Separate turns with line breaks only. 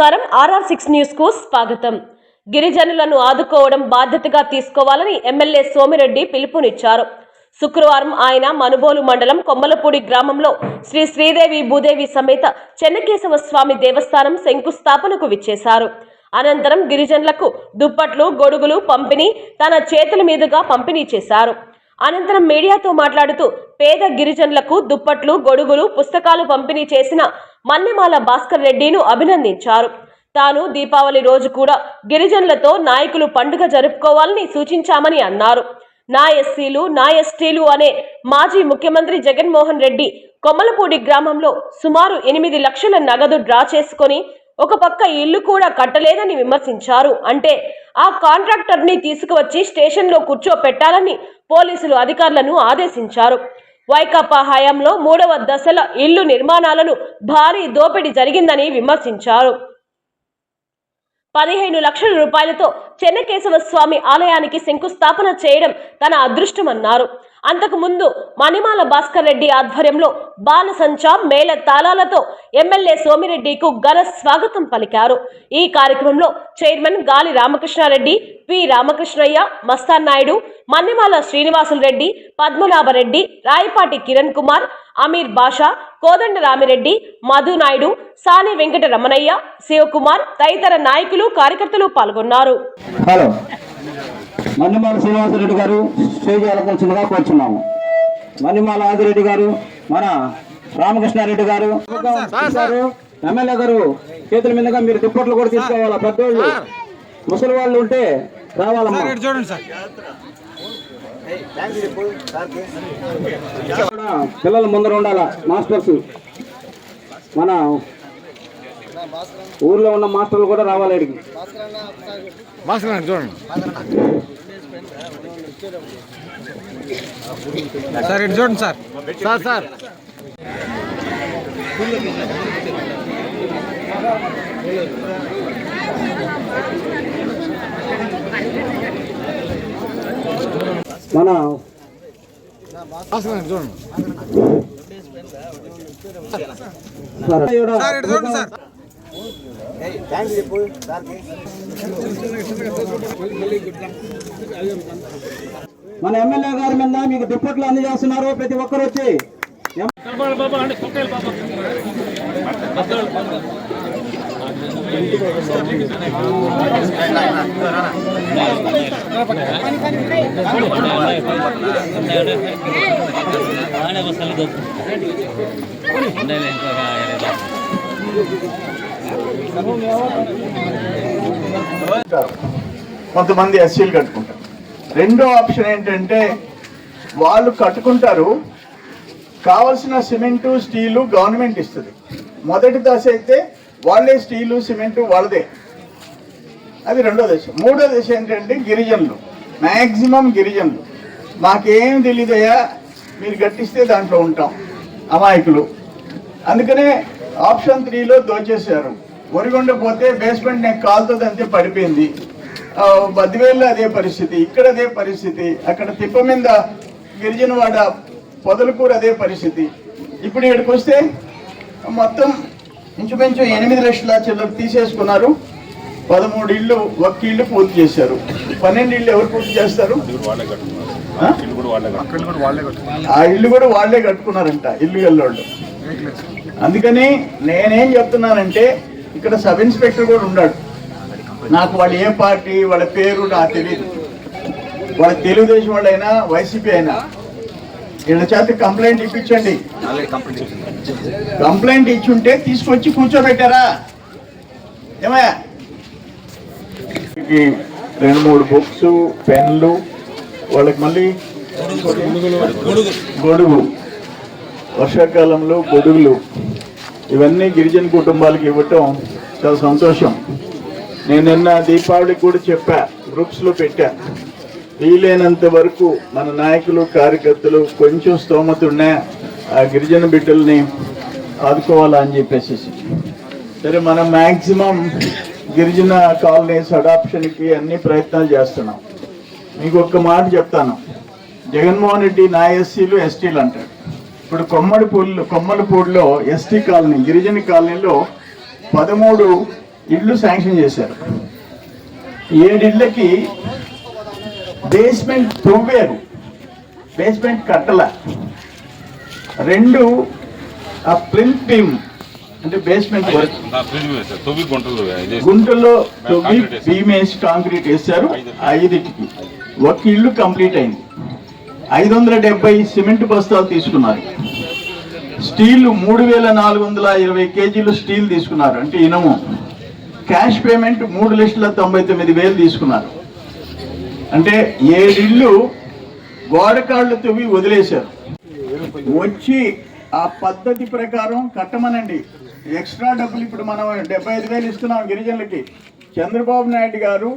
నమస్కారం RR six న్యూస్కు స్వాగతం. గిరిజనులను ఆదుకోవడం బాధ్యతగా తీసుకోవాలని ఎమ్మెల్యే సోమిరెడ్డి పిలుపునిచ్చారు. శుక్రవారం ఆయన మనుబోలు మండలం కొమ్మలపూడి గ్రామంలో శ్రీ శ్రీదేవి భూదేవి సమేత చెన్నకేశవ స్వామి దేవస్థానం శంకుస్థాపనకు విచ్చేశారు. అనంతరం గిరిజనులకు దుప్పట్లు గొడుగులు పంపిణీ తన చేతుల మీదుగా పంపిణీ చేశారు. అనంతరం మీడియాతో మాట్లాడుతూ పేద గిరిజనులకు దుప్పట్లు గొడుగులు పుస్తకాలు పంపిణీ చేసిన మన్నెమాల భాస్కర్ రెడ్డిను అభినందించారు. తాను దీపావళి రోజు కూడా గిరిజనులతో నాయకులు పండుగ జరుపుకోవాలని సూచించామని అన్నారు. నా ఎస్సీలు నా ఎస్టీలు అనే మాజీ ముఖ్యమంత్రి జగన్మోహన్ రెడ్డి కొమ్మలపూడి గ్రామంలో సుమారు ఎనిమిది లక్షల నగదు డ్రా చేసుకొని ఒక పక్క ఇల్లు కూడా కట్టలేదని విమర్శించారు. అంటే ఆ కాంట్రాక్టర్ని తీసుకువచ్చి స్టేషన్లో కూర్చోపెట్టాలని పోలీసులు అధికారులను ఆదేశించారు. వైకాపా హయాంలో మూడవ దశల ఇల్లు నిర్మాణాలను భారీ దోపిడీ జరిగిందని విమర్శించారు. పదిహేను లక్షల రూపాయలతో చెన్నకేశవ స్వామి ఆలయానికి శంకుస్థాపన చేయడం తన అదృష్టమన్నారు. అంతకుముందు మణిమాల భాస్కర్ రెడ్డి ఆధ్వర్యంలో బాలసంచాం మేళ తాళాలతో ఎమ్మెల్యే సోమిరెడ్డికు ఘన స్వాగతం పలికారు. ఈ కార్యక్రమంలో చైర్మన్ గాలి రామకృష్ణారెడ్డి పి రామకృష్ణయ్య మస్తాన్ నాయుడు మన్నెమాల శ్రీనివాసులు రెడ్డి పద్మనాభరెడ్డి రాయపాటి కిరణ్ కుమార్ అమీర్ బాషా కోదండ రామిరెడ్డి మధు నాయుడు సాని వెంకట రమణయ్య శివకుమార్ తదితర నాయకులు కార్యకర్తలు పాల్గొన్నారు.
హలో. మన్నిమాల శ్రీనివాసరెడ్డి గారు స్టేజ్ అలకొల్సిందిగా కోరుచున్నాము. మన్నిమాల ఆదిరెడ్డి గారు మన రామకృష్ణారెడ్డి గారు ఎమ్మెల్యే గారు చేతుల మీదుగా మీరు దుప్పట్లు కూడా తీసుకోవాలా? పెద్దోళ్ళు ముసలి వాళ్ళు ఉంటే రావాలమ్మా.
చూడండి సార్.
పిల్లలు ముందర ఉండాల? మాస్టర్స్. మన ఊర్లో ఉన్న మాస్టర్లు కూడా రావాలి
అడిగి మాస్టర్ చూడండి. సార్ ఇటు చూడండి sir. Sir sir. Thank you. Sir
మన ఎమ్మెల్యే గారి మీద మీకు దుప్పట్లు అందజేస్తున్నారు ప్రతి ఒక్కరు వచ్చి.
కట్టుకుంటారు కొంతమంది ఎస్సీలు కట్టుకుంటారు. రెండో ఆప్షన్ ఏంటంటే వాళ్ళు కట్టుకుంటారు. కావలసిన సిమెంటు స్టీలు గవర్నమెంట్ ఇస్తుంది. మొదటి దశ అయితే వాళ్ళే స్టీలు సిమెంటు వాళ్ళదే. అది రెండో దశ. మూడో దశ ఏంటంటే గిరిజనులు. మ్యాక్సిమం గిరిజనులు. మాకేం తెలియదయ్యా మీరు గట్టిస్తే దాంట్లో ఉంటాం. అమాయకులు. అందుకనే ఆప్షన్ త్రీలో దోచేశారు. ఒరిగొండ పోతే బేస్మెంట్ నేను కాలుతో అంతే పడిపోయింది. బద్దివేళ్ళ అదే పరిస్థితి ఇక్కడ అదే పరిస్థితి అక్కడ తిప్ప మీద గిరిజనవాడ పొదలకూరు అదే పరిస్థితి. ఇప్పుడు ఇక్కడికి వస్తే మొత్తం ఇంచుమించు ఎనిమిది లక్షల చిల్లర తీసేసుకున్నారు. పదమూడు ఇళ్ళు ఒక్క ఇల్లు పూర్తి చేశారు. పన్నెండు ఇళ్ళు ఎవరు పూర్తి చేస్తారు? ఆ? ఆ ఇల్లు కూడా వాళ్ళే కట్టుకున్నారంట ఇల్లు వెళ్ళోళ్ళు అందుకని నేనేం చెప్తున్నానంటే ఇక్కడ సబ్ ఇన్స్పెక్టర్ కూడా ఉన్నాడు. నాకు వాళ్ళు ఏ పార్టీ వాళ్ళ పేరు నాకు తెలియదు వాళ్ళ తెలుగుదేశం వాళ్ళైనా వైసీపీ అయినా. వీళ్ళ చేత కంప్లైంట్ ఇప్పించండి. కంప్లైంట్ ఇచ్చుంటే తీసుకొచ్చి కూర్చోబెట్టారా? ఏమయ్యా? రెండు మూడు బుక్స్ పెన్లు వాళ్ళకి మళ్ళీ గొడుగు. వర్షాకాలంలో గొడుగులు. ఇవన్నీ గిరిజన కుటుంబాలకు ఇవ్వటం చాలా సంతోషం. నేను నిన్న దీపావళికి కూడా చెప్పా గ్రూప్స్లో పెట్టా. వీలైనంత వరకు మన నాయకులు కార్యకర్తలు కొంచెం స్తోమత ఉన్నా ఆ గిరిజన బిడ్డల్ని ఆదుకోవాలా అని చెప్పేసి సరే మనం మ్యాక్సిమం గిరిజన కాలనీస్ అడాప్షన్కి అన్ని ప్రయత్నాలు చేస్తున్నాం. మీకు ఒక్క మాట చెప్తాను. జగన్మోహన్ రెడ్డి నా ఎస్సీలు ఎస్టీలు అంటాడు. ఇప్పుడు కొమ్మడిపూడిలో కొమ్మలపూడిలో ఎస్టీ కాలనీ గిరిజన కాలనీలో పదమూడు ఇళ్ళు శాంక్షన్ చేశారు. ఏడిళ్ళకి బేస్మెంట్ తవ్వారు. బేస్మెంట్ కట్టల. రెండు ఆ ప్రింట్ బీమ్ అంటే బేస్మెంట్ గుంటల్లో తవ్వి వేసి కాంక్రీట్ వేశారు ఐదుటికి. ఒక ఇల్లు కంప్లీట్ అయింది. ఐదు వందల డెబ్బై సిమెంట్ బస్తాలు తీసుకున్నారు. స్టీల్ మూడు వేల నాలుగు వందల ఇరవై కేజీలు స్టీల్ తీసుకున్నారు. అంటే ఇనము. క్యాష్ పేమెంట్ మూడు లక్షల తొంభై తొమ్మిది వేలు తీసుకున్నారు. అంటే ఏడిళ్ళు గోడకాళ్ళు తవ్వి వదిలేశారు. వచ్చి ఆ పద్ధతి ప్రకారం కట్టమనండి. ఎక్స్ట్రా డబ్బులు ఇప్పుడు మనం డెబ్బై ఐదు వేలు ఇస్తున్నాం గిరిజనులకి. చంద్రబాబు నాయుడు గారు